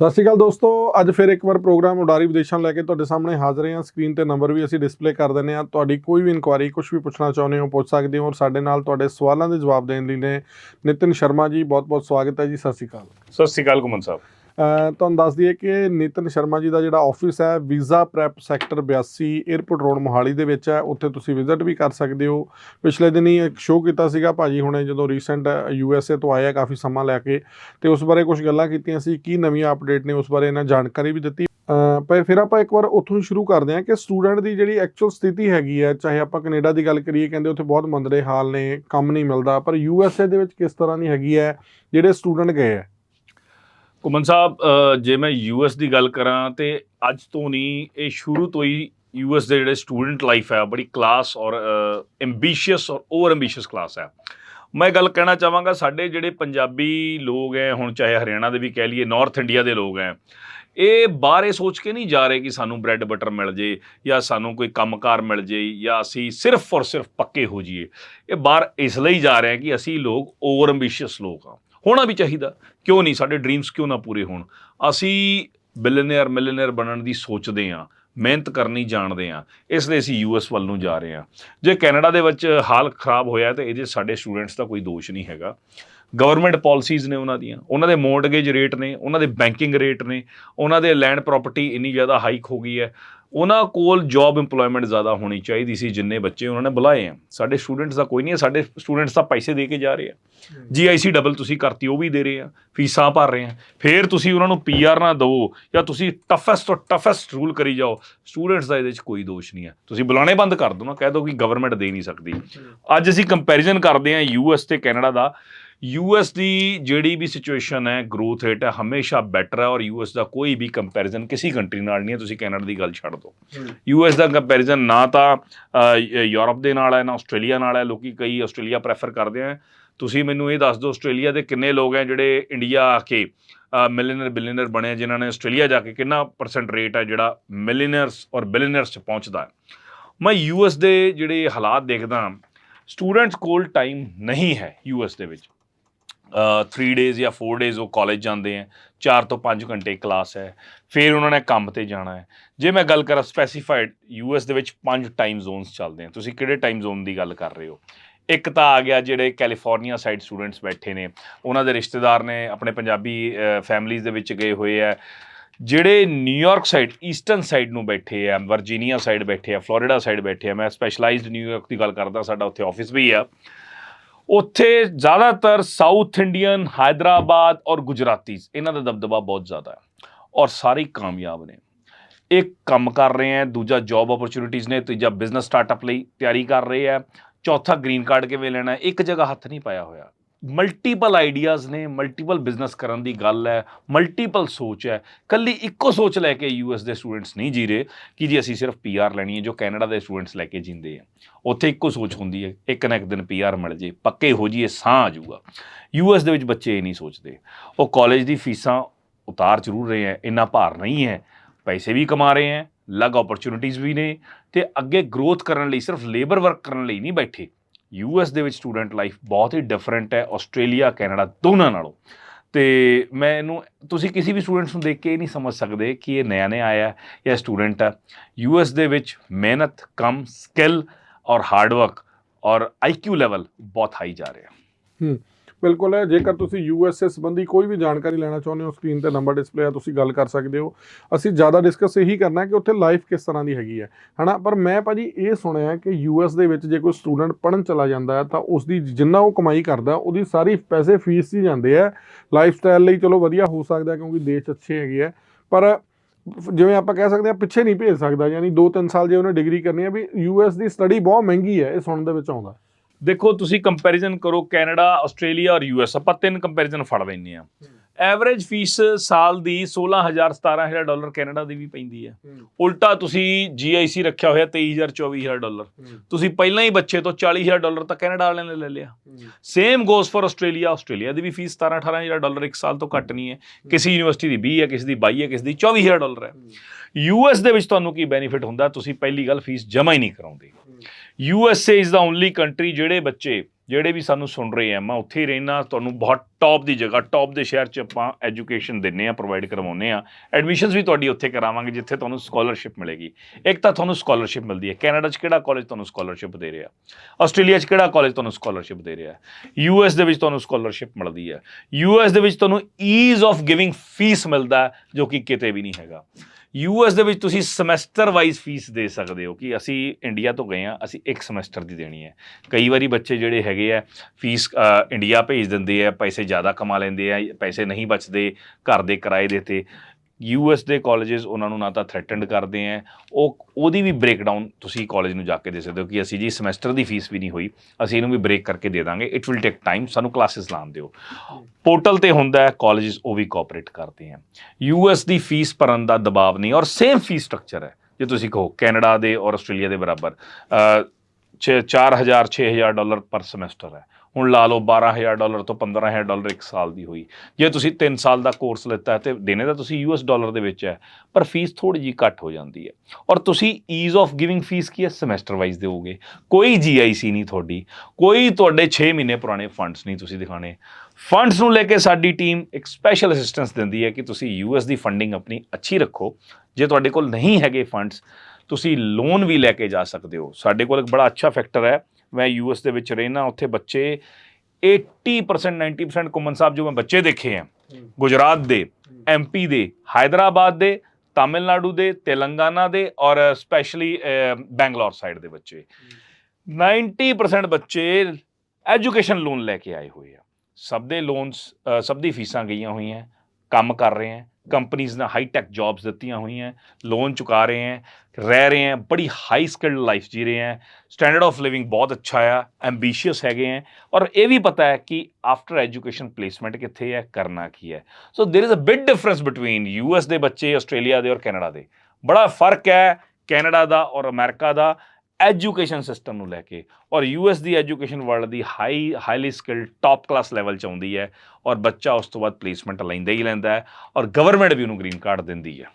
ਸਤਿ ਸ਼੍ਰੀ ਅਕਾਲ ਦੋਸਤੋ, ਅੱਜ ਫਿਰ ਇੱਕ ਵਾਰ ਪ੍ਰੋਗਰਾਮ ਉਡਾਰੀ ਵਿਦੇਸ਼ਾਂ ਲੈ ਕੇ ਤੁਹਾਡੇ ਸਾਹਮਣੇ ਹਾਜ਼ਰ ਹਾਂ। ਸਕਰੀਨ ਤੇ ਨੰਬਰ ਵੀ ਅਸੀਂ ਡਿਸਪਲੇ ਕਰ ਦਿੰਦੇ ਹਾਂ। ਤੁਹਾਡੀ ਕੋਈ ਵੀ ਇਨਕੁਆਇਰੀ ਕੁਝ ਵੀ ਪੁੱਛਣਾ ਚਾਹੁੰਦੇ ਹੋ, ਪੁੱਛ ਸਕਦੇ ਹੋ ਔਰ ਸਾਡੇ ਨਾਲ ਤੁਹਾਡੇ ਸਵਾਲਾਂ ਦੇ ਜਵਾਬ ਦੇਣ ਲਈ ਨੇ ਨਿਤਿਨ ਸ਼ਰਮਾ ਜੀ। ਬਹੁਤ-ਬਹੁਤ ਸਵਾਗਤ ਹੈ ਜੀ। ਸਤਿ ਸ਼੍ਰੀ ਅਕਾਲ। ਸਤਿ ਸ਼੍ਰੀ ਅਕਾਲ ਗੁਮਨ ਸਾਹਿਬ। ਤੁਹਾਨੂੰ ਦੱਸ ਦਈਏ ਕਿ ਨਿਤਨ ਸ਼ਰਮਾ ਜੀ ਦਾ ਜਿਹੜਾ ਆਫਿਸ ਹੈ visa prep sector 82 airport road Mohali ਦੇ ਵਿੱਚ ਹੈ। ਉੱਥੇ ਤੁਸੀਂ ਵਿਜ਼ਿਟ ਵੀ ਕਰ ਸਕਦੇ ਹੋ। ਪਿਛਲੇ ਦਿਨੀ ਇੱਕ ਸ਼ੋਅ ਕੀਤਾ ਸੀਗਾ ਭਾਜੀ ਹੁਣੇ, ਜਦੋਂ ਰੀਸੈਂਟ ਯੂ ਐਸ ਏ ਤੋਂ ਆਇਆ ਕਾਫੀ ਸਮਾਂ ਲੈ ਕੇ। ਤੇ ਉਸ ਬਾਰੇ ਕੁਝ ਗੱਲਾਂ ਕੀਤੀਆਂ ਸੀ, ਕੀ ਨਵੀਆਂ ਅਪਡੇਟ ਨੇ ਉਸ ਬਾਰੇ ਇਹਨਾਂ ਜਾਣਕਾਰੀ ਵੀ ਦਿੱਤੀ। ਪਰ ਫਿਰ ਆਪਾਂ ਇੱਕ ਵਾਰ ਉੱਥੋਂ ਹੀ ਸ਼ੁਰੂ ਕਰਦੇ ਹਾਂ ਕਿ ਸਟੂਡੈਂਟ ਦੀ ਜਿਹੜੀ ਐਕਚੁਅਲ ਸਥਿਤੀ ਹੈਗੀ ਹੈ, ਚਾਹੇ ਆਪਾਂ ਕੈਨੇਡਾ ਦੀ ਗੱਲ ਕਰੀਏ, ਕਹਿੰਦੇ ਉੱਥੇ ਬਹੁਤ ਮੰਦੜੇ ਹਾਲ ਨੇ, ਕੰਮ ਨਹੀਂ ਮਿਲਦਾ। ਪਰ ਯੂ ਐਸ ਏ ਦੇ ਵਿੱਚ ਕਿਸ ਤਰ੍ਹਾਂ ਦੀ ਹੈਗੀ ਹੈ, ਜਿਹੜੇ ਸਟੂਡੈਂਟ ਗਏ ਹੈ ਗੁਮਨ ਸਾਹਿਬ ਜੇ ਮੈਂ ਯੂਐਸ ਦੀ ਗੱਲ ਕਰਾਂ ਤੇ ਅੱਜ ਤੋਂ ਨਹੀਂ, ਇਹ ਸ਼ੁਰੂ ਤੋਂ ਹੀ ਯੂਐਸ ਦੇ ਜਿਹੜੇ ਸਟੂਡੈਂਟ ਲਾਈਫ ਹੈ, ਬੜੀ ਕਲਾਸ ਔਰ ਐਂਬੀਸ਼ੀਅਸ ਔਰ ਓਵਰ ਐਂਬੀਸ਼ੀਅਸ ਕਲਾਸ ਹੈ। ਮੈਂ ਗੱਲ ਕਹਿਣਾ ਚਾਹਾਂਗਾ, ਸਾਡੇ ਜਿਹੜੇ ਪੰਜਾਬੀ ਲੋਕ ਹੈ, ਹੁਣ ਚਾਹੇ ਹਰਿਆਣਾ ਦੇ ਵੀ ਕਹਿ ਲਈਏ ਨਾਰਥ ਇੰਡੀਆ ਦੇ ਲੋਕ ਹੈ, ਇਹ ਬਾਹਰ ਇਹ ਸੋਚ ਕੇ ਨਹੀਂ ਜਾ ਰਹੇ ਕਿ ਸਾਨੂੰ ਬ੍ਰੈਡ ਬਟਰ ਮਿਲ ਜੇ ਜਾਂ ਸਾਨੂੰ ਕੋਈ ਕੰਮਕਾਰ ਮਿਲ ਜੇ ਜਾਂ ਅਸੀਂ ਸਿਰਫ ਔਰ ਸਿਰਫ ਪੱਕੇ ਹੋ ਜਾਈਏ। ਇਹ ਬਾਹਰ ਇਸ ਲਈ ਜਾ ਰਹੇ ਹੈ ਕਿ ਅਸੀਂ ਲੋਕ ਓਵਰ ਐਂਬੀਸ਼ੀਅਸ ਲੋਕ ਆ ਹੋਣਾ ਵੀ ਚਾਹੀਦਾ। ਕਿਉਂ ਨਹੀਂ? ਸਾਡੇ ਡ੍ਰੀਮਸ ਕਿਉਂ ਨਾ ਪੂਰੇ ਹੋਣ? ਅਸੀਂ ਬਿਲੀਅਨਰ ਮਿਲੀਅਨਰ ਬਣਨ ਦੀ ਸੋਚਦੇ ਹਾਂ, ਮਿਹਨਤ ਕਰਨੀ ਜਾਣਦੇ ਹਾਂ, ਇਸ ਲਈ ਅਸੀਂ ਯੂਐਸ ਵੱਲ ਨੂੰ ਜਾ ਰਹੇ ਹਾਂ। ਜੇ ਕੈਨੇਡਾ ਦੇ ਵਿੱਚ ਹਾਲ ਖਰਾਬ ਹੋਇਆ ਤੇ ਇਹਦੇ ਸਾਡੇ ਸਟੂਡੈਂਟਸ ਦਾ ਕੋਈ ਦੋਸ਼ ਨਹੀਂ ਹੈਗਾ। ਗਵਰਨਮੈਂਟ ਪਾਲਿਸੀਜ਼ ਨੇ ਉਹਨਾਂ ਦੀਆਂ। ਉਹਨਾਂ ਦੇ ਮੋਰਟਗੇਜ ਰੇਟ ਨੇ, ਉਹਨਾਂ ਦੇ ਬੈਂਕਿੰਗ ਰੇਟ ਨੇ, ਉਹਨਾਂ ਦੇ ਲੈਂਡ ਪ੍ਰਾਪਰਟੀ ਇੰਨੀ ਜ਼ਿਆਦਾ ਹਾਈਕ ਹੋ ਗਈ ਹੈ। ਉਹਨਾਂ ਕੋਲ ਜੌਬ ਏਮਪਲੋਇਮੈਂਟ ਜ਼ਿਆਦਾ ਹੋਣੀ ਚਾਹੀਦੀ ਸੀ ਜਿੰਨੇ ਬੱਚੇ ਉਹਨਾਂ ਨੇ ਬੁਲਾਏ ਆ। ਸਾਡੇ ਸਟੂਡੈਂਟਸ ਦਾ ਕੋਈ ਨਹੀਂ ਹੈ ਸਾਡੇ ਸਟੂਡੈਂਟਸ ਤਾਂ ਪੈਸੇ ਦੇ ਕੇ ਜਾ ਰਹੇ ਆ। ਜੀਆਈਸੀ ਡਬਲ ਤੁਸੀਂ ਕਰਤੀ ਉਹ ਵੀ ਦੇ ਰਹੇ ਆ ਫੀਸਾਂ ਭਰ ਰਹੇ ਆ। ਫਿਰ ਤੁਸੀਂ ਉਹਨਾਂ ਨੂੰ ਪੀਆਰ ਨਾ ਦਿਓ ਜਾਂ ਤੁਸੀਂ ਟਫੈਸਟ ਤੋਂ ਟਫੈਸਟ ਰੂਲ ਕਰੀ ਜਾਓ। ਸਟੂਡੈਂਟਸ ਦਾ ਇਹਦੇ ਵਿੱਚ ਕੋਈ ਦੋਸ਼ ਨਹੀਂ ਹੈ। ਤੁਸੀਂ ਬੁਲਾਣੇ ਬੰਦ ਕਰ ਦਿਓ ਨਾ ਕਹਿ ਦਿਓ ਕਿ ਗਵਰਨਮੈਂਟ ਦੇ ਨਹੀਂ ਸਕਦੀ। ਅੱਜ ਅਸੀਂ ਕੰਪੈਰੀਜ਼ਨ ਕਰਦੇ ਹਾਂ ਯੂਐਸ ਤੇ ਕੈਨੇਡਾ ਦਾ। ਯੂਐਸ ਦੀ ਜਿਹੜੀ ਵੀ ਸਿਚੁਏਸ਼ਨ ਹੈ ਗਰੋਥ ਰੇਟ ਹੈ ਹਮੇਸ਼ਾ ਬੈਟਰ ਹੈ ਔਰ ਯੂਐਸ ਦਾ ਕੋਈ ਵੀ ਕੰਪੈਰੀਜ਼ਨ ਕਿਸੇ ਕੰਟਰੀ ਨਾਲ ਨਹੀਂ ਹੈ ਤੁਸੀਂ ਕੈਨੇਡਾ ਦੀ ਗੱਲ ਛੱਡ ਦਿਓ। ਯੂਐਸ ਦਾ ਕੰਪੈਰੀਜ਼ਨ ਨਾ ਤਾਂ ਯੂਰਪ ਦੇ ਨਾਲ ਹੈ ਨਾ ਆਸਟ੍ਰੇਲੀਆ ਨਾਲ ਹੈ ਲੋਕੀ ਕਈ ਆਸਟ੍ਰੇਲੀਆ ਪ੍ਰੈਫਰ ਕਰਦੇ ਆ ਤੁਸੀਂ ਮੈਨੂੰ ਇਹ ਦੱਸ ਦਿਓ ਆਸਟ੍ਰੇਲੀਆ ਦੇ ਕਿੰਨੇ ਲੋਕ ਹੈ ਜਿਹੜੇ ਇੰਡੀਆ ਆ ਕੇ ਮਿਲੀਅਨਰ ਬਿਲੀਅਨਰ ਬਣੇ ਜਿਨ੍ਹਾਂ ਨੇ ਆਸਟ੍ਰੇਲੀਆ ਜਾ ਕੇ ਕਿੰਨਾ ਪਰਸੈਂਟ ਰੇਟ ਹੈ ਜਿਹੜਾ ਮਿਲੀਅਨਰਸ ਔਰ ਬਿਲੀਅਨਰਸ ਚ ਪਹੁੰਚਦਾ ਹੈ। ਮੈਂ ਯੂਐਸ ਦੇ ਜਿਹੜੇ ਹਾਲਾਤ ਦੇਖਦਾ ਸਟੂਡੈਂਟਸ ਕੋਲ ਟਾਈਮ ਨਹੀਂ ਹੈ ਯੂਐਸ ਦੇ ਵਿੱਚ। 3 ਡੇਜ਼ ਜਾਂ 4 ਡੇਜ਼ ਉਹ ਕਾਲਜ ਜਾਂਦੇ ਆ 4 ਤੋਂ 5 ਘੰਟੇ ਕਲਾਸ ਹੈ, ਫਿਰ ਉਹਨਾਂ ਨੇ ਕੰਮ ਤੇ ਜਾਣਾ ਹੈ। ਜੇ ਮੈਂ ਗੱਲ ਕਰਾਂ ਸਪੈਸੀਫਾਈਡ ਯੂਐਸ ਦੇ ਵਿੱਚ ਪੰਜ ਟਾਈਮ ਜ਼ੋਨਸ ਚੱਲਦੇ ਆ, ਤੁਸੀਂ ਕਿਹੜੇ ਟਾਈਮ ਜ਼ੋਨ ਦੀ ਗੱਲ ਕਰ ਰਹੇ ਹੋ? ਇੱਕ ਤਾਂ ਆ ਗਿਆ ਜਿਹੜੇ ਕੈਲੀਫੋਰਨੀਆ ਸਾਈਡ ਸਟੂਡੈਂਟਸ ਬੈਠੇ ਨੇ, ਉਹਨਾਂ ਦੇ ਰਿਸ਼ਤੇਦਾਰ ਨੇ, ਆਪਣੇ ਪੰਜਾਬੀ ਫੈਮਲੀਜ਼ ਦੇ ਵਿੱਚ ਗਏ ਹੋਏ ਆ। ਜਿਹੜੇ ਨਿਊਯਾਰਕ ਸਾਈਡ ਈਸਟਰਨ ਸਾਈਡ ਨੂੰ ਬੈਠੇ ਆ ਵਰਜੀਨੀਆ ਸਾਈਡ ਬੈਠੇ ਆ ਫਲੋਰੀਡਾ ਸਾਈਡ ਬੈਠੇ ਆ, ਮੈਂ ਸਪੈਸ਼ਲਾਈਜ਼ਡ ਨਿਊਯਾਰਕ ਦੀ ਗੱਲ ਕਰਦਾ, ਸਾਡਾ ਉੱਥੇ ਆਫਿਸ ਵੀ ਆ। ਉੱਥੇ ਜ਼ਿਆਦਾਤਰ ਸਾਊਥ ਇੰਡੀਅਨ ਹਾਈਦਰਾਬਾਦ ਔਰ ਗੁਜਰਾਤੀਜ਼ ਇਹਨਾਂ ਦਾ ਦਬਦਬਾ ਬਹੁਤ ਜ਼ਿਆਦਾ ਹੈ ਔਰ ਸਾਰੇ ਕਾਮਯਾਬ ਨੇ। ਇੱਕ ਕੰਮ ਕਰ ਰਹੇ ਹੈ, ਦੂਜਾ ਜੌਬ ਓਪਰਚੁਨਿਟੀਜ਼ ਨੇ, ਤੀਜਾ ਬਿਜ਼ਨਸ ਸਟਾਰਟਅਪ ਲਈ ਤਿਆਰੀ ਕਰ ਰਹੇ ਹੈ, ਚੌਥਾ ਗ੍ਰੀਨ ਕਾਰਡ ਕਿਵੇਂ ਲੈਣਾ ਇੱਕ ਜਗ੍ਹਾ ਹੱਥ ਨਹੀਂ ਪਾਇਆ ਹੋਇਆ। ਮਲਟੀਪਲ ਆਈਡੀਆਜ਼ ਨੇ ਮਲਟੀਪਲ ਬਿਜ਼ਨਸ ਕਰਨ ਦੀ ਗੱਲ ਹੈ ਮਲਟੀਪਲ ਸੋਚ ਹੈ। ਕੱਲੀ ਇੱਕੋ ਸੋਚ ਲੈ ਕੇ ਯੂਐਸ ਦੇ ਸਟੂਡੈਂਟਸ ਨਹੀਂ ਜੀ ਰਹੇ ਕਿ ਜੀ ਅਸੀਂ ਸਿਰਫ ਪੀਆਰ ਲੈਣੀ ਹੈ, ਜੋ ਕੈਨੇਡਾ ਦੇ ਸਟੂਡੈਂਟਸ ਲੈ ਕੇ ਜਿੰਦੇ ਆ। ਉੱਥੇ ਇੱਕੋ ਸੋਚ ਹੁੰਦੀ ਹੈ, ਇੱਕ ਨਾ ਇੱਕ ਦਿਨ ਪੀਆਰ ਮਿਲ ਜੇ, ਪੱਕੇ ਹੋ ਜੀਏ ਸਾਹ ਆ ਜਾਊਗਾ। ਯੂਐਸ ਦੇ ਵਿੱਚ ਬੱਚੇ ਇਹ ਨਹੀਂ ਸੋਚਦੇ। ਉਹ ਕਾਲਜ ਦੀ ਫੀਸਾਂ ਉਤਾਰ ਜ਼ਰੂਰ ਰਹੇ ਹੈ, ਇੰਨਾ ਭਾਰ ਨਹੀਂ ਹੈ। ਪੈਸੇ ਵੀ ਕਮਾ ਰਹੇ ਹੈ ਲੱਗ ਓਪਰਚੁਨਿਟੀਜ਼ ਵੀ ਨੇ ਤੇ ਅੱਗੇ ਗਰੋਥ ਕਰਨ ਲਈ ਸਿਰਫ ਲੇਬਰ ਵਰਕ ਕਰਨ ਲਈ ਨਹੀਂ ਬੈਠੇ। ਯੂਐਸ ਦੇ ਵਿੱਚ ਸਟੂਡੈਂਟ ਲਾਈਫ ਬਹੁਤ ਹੀ ਡਿਫਰੈਂਟ ਹੈ ਆਸਟ੍ਰੇਲੀਆ ਕੈਨੇਡਾ ਦੋਨਾਂ ਨਾਲੋਂ। ਤੇ ਮੈਂ ਇਹਨੂੰ ਤੁਸੀਂ ਕਿਸੇ ਵੀ ਸਟੂਡੈਂਟਸ ਨੂੰ ਦੇਖ ਕੇ ਇਹ ਨਹੀਂ ਸਮਝ ਸਕਦੇ ਕਿ ਇਹ ਨਿਆ ਨਿਆ ਆਇਆ ਜਾਂ ਸਟੂਡੈਂਟ ਹੈ ਯੂਐਸ ਦੇ ਵਿੱਚ ਮਿਹਨਤ, ਕਮ ਸਕਿੱਲ ਔਰ ਹਾਰਡ ਵਰਕ ਔਰ ਆਈਕਿਊ ਲੈਵਲ ਬਹੁਤ ਹਾਈ ਜਾ ਰਿਹਾ। ਹੂੰ। ਬਿਲਕੁਲ ਹੈ ਜੇਕਰ ਤੁਸੀਂ ਯੂਐਸਏ ਸੰਬੰਧੀ ਕੋਈ ਵੀ ਜਾਣਕਾਰੀ ਲੈਣਾ ਚਾਹੁੰਦੇ ਹੋ ਸਕਰੀਨ ਤੇ ਨੰਬਰ ਡਿਸਪਲੇ ਆ, ਤੁਸੀਂ ਗੱਲ ਕਰ ਸਕਦੇ ਹੋ। ਅਸੀਂ ਜ਼ਿਆਦਾ ਡਿਸਕਸ ਇਹੀ ਕਰਨਾ ਕਿ ਉੱਥੇ ਲਾਈਫ ਕਿਸ ਤਰ੍ਹਾਂ ਦੀ ਹੈਗੀ ਹੈ, ਹਨਾ? ਪਰ ਮੈਂ ਭਾਜੀ ਇਹ ਸੁਣਿਆ ਕਿ ਯੂਐਸ ਦੇ ਵਿੱਚ ਜੇ ਕੋਈ ਸਟੂਡੈਂਟ ਪੜਨ ਚਲਾ ਜਾਂਦਾ ਹੈ, ਤਾਂ ਉਸ ਦੀ ਜਿੰਨਾ ਉਹ ਕਮਾਈ ਕਰਦਾ, ਉਹਦੀ ਸਾਰੀ ਪੈਸੇ ਫੀਸ 'ਚ ਹੀ ਜਾਂਦੇ ਆ ਲਾਈਫ ਸਟਾਈਲ ਲਈ ਚਲੋ ਵਧੀਆ ਹੋ ਸਕਦਾ ਕਿਉਂਕਿ ਦੇਸ਼ ਅੱਛੇ ਹੈਗੇ ਆ ਪਰ ਜਿਵੇਂ ਆਪਾਂ ਕਹਿ ਸਕਦੇ ਆ ਪਿੱਛੇ ਨਹੀਂ ਭੇਜ ਸਕਦਾ, ਯਾਨੀ 2-3 ਸਾਲ ਜੇ ਉਹਨੇ ਡਿਗਰੀ ਕਰਨੀ ਹੈ, ਵੀ ਯੂਐਸ ਦੀ ਸਟੱਡੀ ਬਹੁਤ ਮਹਿੰਗੀ ਹੈ, ਇਹ ਸੁਣਨ ਦੇ ਵਿੱਚ ਆਉਂਦਾ। ਦੇਖੋ ਤੁਸੀਂ ਕੰਪੈਰੀਜ਼ਨ ਕਰੋ ਕੈਨੇਡਾ ਆਸਟ੍ਰੇਲੀਆ ਔਰ ਯੂਐਸ ਆਪਾਂ ਤਿੰਨ ਕੰਪੈਰੀਜ਼ਨ ਫੜ ਲੈਂਦੇ ਆ ਐਵਰੇਜ ਫੀਸ ਸਾਲ ਦੀ 16000 17000 ਡਾਲਰ ਕੈਨੇਡਾ ਦੀ ਵੀ ਪੈਂਦੀ ਹੈ। ਉਲਟਾ ਤੁਸੀਂ ਜੀਆਈਸੀ ਰੱਖਿਆ ਹੋਇਆ 23000 24000 ਡਾਲਰ। ਤੁਸੀਂ ਪਹਿਲਾਂ ਹੀ ਬੱਚੇ ਤੋਂ 40000 ਡਾਲਰ ਤਾਂ ਕੈਨੇਡਾ ਵਾਲਿਆਂ ਨੇ ਲੈ ਲਿਆ। Same goes for Australia. Australia ਦੀ ਵੀ ਫੀਸ 17 18000 ਡਾਲਰ ਇੱਕ ਸਾਲ ਤੋਂ ਘੱਟ ਨਹੀਂ ਹੈ। ਕਿਸੇ ਯੂਨੀਵਰਸਿਟੀ ਦੀ 20 ਹੈ ਕਿਸੇ ਦੀ 22 ਹੈ ਕਿਸੇ ਦੀ 24000 ਡਾਲਰ ਹੈ। ਯੂਐਸ ਦੇ ਵਿੱਚ ਤੁਹਾਨੂੰ ਕੀ ਬੈਨੀਫਿਟ ਹੁੰਦਾ? ਤੁਸੀਂ ਪਹਿਲੀ ਗੱਲ ਫੀਸ ਜਮ੍ਹਾਂ ਹੀ ਨਹੀਂ ਕਰਾਉਂਦੇ। U S A is the only country ਜਿਹੜੇ ਬੱਚੇ ਜਿਹੜੇ ਵੀ ਸਾਨੂੰ ਸੁਣ ਰਹੇ ਆ, ਮੈਂ ਉੱਥੇ ਹੀ ਰਹਿਣਾ ਤੁਹਾਨੂੰ ਬਹੁਤ ਟੌਪ ਦੀ ਜਗ੍ਹਾ ਟੌਪ ਦੇ ਸ਼ਹਿਰ 'ਚ ਆਪਾਂ ਐਜੂਕੇਸ਼ਨ ਦਿੰਨੇ ਆ ਪ੍ਰੋਵਾਈਡ ਕਰਵਾਉਂਦੇ ਆ। ਐਡਮਿਸ਼ਨਸ ਵੀ ਤੁਹਾਡੀ ਉੱਥੇ ਕਰਾਵਾਂਗੇ, ਜਿੱਥੇ ਤੁਹਾਨੂੰ ਸਕਾਲਰਸ਼ਿਪ ਮਿਲੇਗੀ। ਇੱਕ ਤਾਂ ਤੁਹਾਨੂੰ ਸਕਾਲਰਸ਼ਿਪ ਮਿਲਦੀ ਹੈ। ਕੈਨੇਡਾ 'ਚ ਕਿਹੜਾ ਕਾਲਜ ਤੁਹਾਨੂੰ ਸਕਾਲਰਸ਼ਿਪ ਦੇ ਰਿਹਾ? ਆਸਟ੍ਰੇਲੀਆ 'ਚ ਕਿਹੜਾ ਕਾਲਜ ਤੁਹਾਨੂੰ ਸਕਾਲਰਸ਼ਿਪ ਦੇ ਰਿਹਾ? ਯੂ ਐਸ ਦੇ ਵਿੱਚ ਤੁਹਾਨੂੰ ਸਕਾਲਰਸ਼ਿਪ ਮਿਲਦੀ ਹੈ। ਯੂ ਐਸ ਦੇ ਵਿੱਚ ਤੁਹਾਨੂੰ ਈਜ਼ ਆਫ ਗਿਵਿੰਗ ਫੀਸ ਮਿਲਦਾ ਜੋ ਕਿ ਕਿਤੇ ਵੀ ਨਹੀਂ ਹੈਗਾ। ਯੂ ਐਸ ਦੇ ਵਿੱਚ ਤੁਸੀਂ ਸਮੈਸਟਰ ਵਾਈਜ਼ ਫੀਸ ਦੇ ਸਕਦੇ ਹੋ ਕਿ ਅਸੀਂ ਇੰਡੀਆ ਤੋਂ ਗਏ ਆ ਅਸੀਂ ਇੱਕ ਸਮੈਸਟਰ ਦੀ ਦੇਣੀ ਹੈ। ਕਈ ਵਾਰੀ ਬੱਚੇ ਜਿਹੜੇ ਹੈਗੇ ਆ ਫੀਸ ਇੰਡੀਆ ਭੇਜ ਦਿੰਦੇ ਆ, ਪੈਸੇ ਜ਼ਿਆਦਾ ਕਮਾ ਲੈਂਦੇ ਆ, ਪੈਸੇ ਨਹੀਂ ਬਚਦੇ ਘਰ ਦੇ ਕਿਰਾਏ ਦੇ ਤੇ। ਯੂ ਐਸ ਦੇ ਕਾਲਜਸ ਉਹਨਾਂ ਨੂੰ ਨਾ ਤਾਂ ਥ੍ਰੈਟਨਡ ਕਰਦੇ ਆ ਉਹ ਉਹਦੀ ਵੀ ਬ੍ਰੇਕਡਾਊਨ ਤੁਸੀਂ ਕਾਲਜ ਨੂੰ ਜਾ ਕੇ ਦੇ ਸਕਦੇ ਹੋ ਕਿ ਅਸੀਂ ਜੀ ਸਮੈਸਟਰ ਦੀ ਫੀਸ ਵੀ ਨਹੀਂ ਹੋਈ ਅਸੀਂ ਇਹਨੂੰ ਵੀ ਬ੍ਰੇਕ ਕਰਕੇ ਦੇ ਦਾਂਗੇ। ਇਟ ਵਿਲ ਟੇਕ ਟਾਈਮ ਸਾਨੂੰ ਕਲਾਸਿਸ ਲਾਣ ਦਿਓ। ਪੋਰਟਲ ਤੇ ਹੁੰਦਾ ਹੈ ਕਾਲਜਸ ਉਹ ਵੀ ਕੋਆਪਰੇਟ ਕਰਦੇ ਆ ਯੂ ਐਸ ਦੀ ਫੀਸ ਭਰਨ ਦਾ ਦਬਾਅ ਨਹੀਂ ਔਰ ਸੇਮ ਫੀਸ ਸਟਰਕਚਰ ਹੈ ਜੇ ਤੁਸੀਂ ਕਹੋ ਕੈਨੇਡਾ ਦੇ ਔਰ ਆਸਟ੍ਰੇਲੀਆ ਦੇ ਬਰਾਬਰ। ਅ, ਛੇ 4000 6000 ਡਾਲਰ ਪਰ ਸਮੈਸਟਰ ਹੈ ਹੁਣ ਲਾ ਲਓ 12000 ਡਾਲਰ ਤੋਂ 15000 ਡਾਲਰ ਇੱਕ ਸਾਲ ਦੀ ਹੋਈ। ਜੇ ਤੁਸੀਂ 3 ਸਾਲ ਦਾ ਕੋਰਸ ਲਿੱਤਾ ਹੈ ਤੇ ਦੇਣੇ ਤਾਂ ਤੁਸੀਂ ਯੂਐਸ ਡਾਲਰ ਦੇ ਵਿੱਚ ਹੈ, ਪਰ ਫੀਸ ਥੋੜੀ ਜੀ ਘੱਟ ਹੋ ਜਾਂਦੀ ਹੈ। ਔਰ ਤੁਸੀਂ ਈਜ਼ ਆਫ ਗਿਵਿੰਗ ਫੀਸ ਕੀ ਹੈ? ਸਮੈਸਟਰ ਵਾਈਜ਼ ਦਿਓਗੇ। ਕੋਈ ਜੀਆਈਸੀ ਨਹੀਂ ਤੁਹਾਡੀ, ਕੋਈ ਤੁਹਾਡੇ 6 ਮਹੀਨੇ ਪੁਰਾਣੇ ਫੰਡਸ ਨਹੀਂ ਤੁਸੀਂ ਦਿਖਾਣੇ ਫੰਡਸ ਨੂੰ ਲੈ ਕੇ ਸਾਡੀ ਟੀਮ ਇੱਕ ਸਪੈਸ਼ਲ ਅਸਿਸਟੈਂਸ ਦਿੰਦੀ ਹੈ ਕਿ ਤੁਸੀਂ ਯੂਐਸ ਦੀ ਫੰਡਿੰਗ ਆਪਣੀ ਅੱਛੀ ਰੱਖੋ। ਜੇ ਤੁਹਾਡੇ ਕੋਲ ਨਹੀਂ ਹੈਗੇ ਫੰਡਸ ਤੁਸੀਂ ਲੋਨ ਵੀ ਲੈ ਕੇ ਜਾ ਸਕਦੇ ਹੋ। ਸਾਡੇ ਕੋਲ ਇੱਕ ਬੜਾ ਅੱਛਾ ਫੈਕਟਰ ਹੈ ਮੈਂ ਯੂਐਸ ਦੇ ਵਿੱਚ ਰਹਿਣਾ ਉੱਥੇ ਬੱਚੇ 80% 90% ਕੁਮਨ ਸਾਹਿਬ ਜੋ ਮੈਂ ਬੱਚੇ ਦੇਖੇ ਆ ਗੁਜਰਾਤ ਦੇ ਐਮਪੀ ਦੇ ਹਾਈਦਰਾਬਾਦ ਦੇ ਤਾਮਿਲਨਾਡੂ ਦੇ ਤੇਲੰਗਾਨਾ ਦੇ ਔਰ ਸਪੈਸ਼ਲੀ ਬੈਂਗਲੌਰ ਸਾਈਡ ਦੇ ਬੱਚੇ। 90% ਬੱਚੇ ਐਜੂਕੇਸ਼ਨ ਲੋਨ ਲੈ ਕੇ ਆਏ ਹੋਏ ਆ। ਸਭ ਦੇ ਲੋਨਸ ਸਭ ਦੀ ਫੀਸਾਂ ਗਈਆਂ ਹੋਈਆਂ। ਕੰਮ ਕਰ ਰਹੇ ਹੈ ਕੰਪਨੀਆਂ ਨੇ ਹਾਈ ਟੈਕ ਜੌਬਸ ਦਿੱਤੀਆਂ ਹੋਈਆਂ ਲੋਨ ਚੁਕਾ ਰਹੇ ਹੈ ਰਹਿ ਰਹੇ ਹੈ ਬੜੀ ਹਾਈ ਸਕਿਲਡ ਲਾਈਫ ਜੀ ਰਹੇ ਹੈ ਸਟੈਂਡਰਡ ਆਫ ਲਿਵਿੰਗ ਬਹੁਤ ਅੱਛਾ ਆ ਐਂਬੀਸ਼ੀਅਸ ਹੈਗੇ ਹੈ ਔਰ ਇਹ ਵੀ ਪਤਾ ਹੈ ਕਿ ਆਫਟਰ ਐਜੂਕੇਸ਼ਨ ਪਲੇਸਮੈਂਟ ਕਿੱਥੇ ਹੈ ਕਰਨਾ ਕੀ ਹੈ so there is a big difference between US ਦੇ ਬੱਚੇ ਆਸਟ੍ਰੇਲੀਆ ਦੇ ਔਰ ਕੈਨੇਡਾ ਦੇ ਬੜਾ ਫਰਕ ਹੈ ਕੈਨੇਡਾ ਦਾ ਔਰ ਅਮਰੀਕਾ ਦਾ ਐਜੂਕੇਸ਼ਨ ਸਿਸਟਮ ਨੂੰ ਲੈ ਕੇ ਔਰ ਯੂਐਸ ਦੀ ਐਜੂਕੇਸ਼ਨ ਵਰਲਡ ਦੀ high highly skilled top class level ਚ ਆਉਂਦੀ ਹੈ ਔਰ ਬੱਚਾ ਉਸ ਤੋਂ ਬਾਅਦ ਪਲੇਸਮੈਂਟ ਲੈਂਦਾ ਹੀ ਲੈਂਦਾ ਹੈ ਔਰ ਗਵਰਨਮੈਂਟ ਵੀ ਉਹਨੂੰ ਗ੍ਰੀਨ ਕਾਰਡ ਦਿੰਦੀ ਹੈ।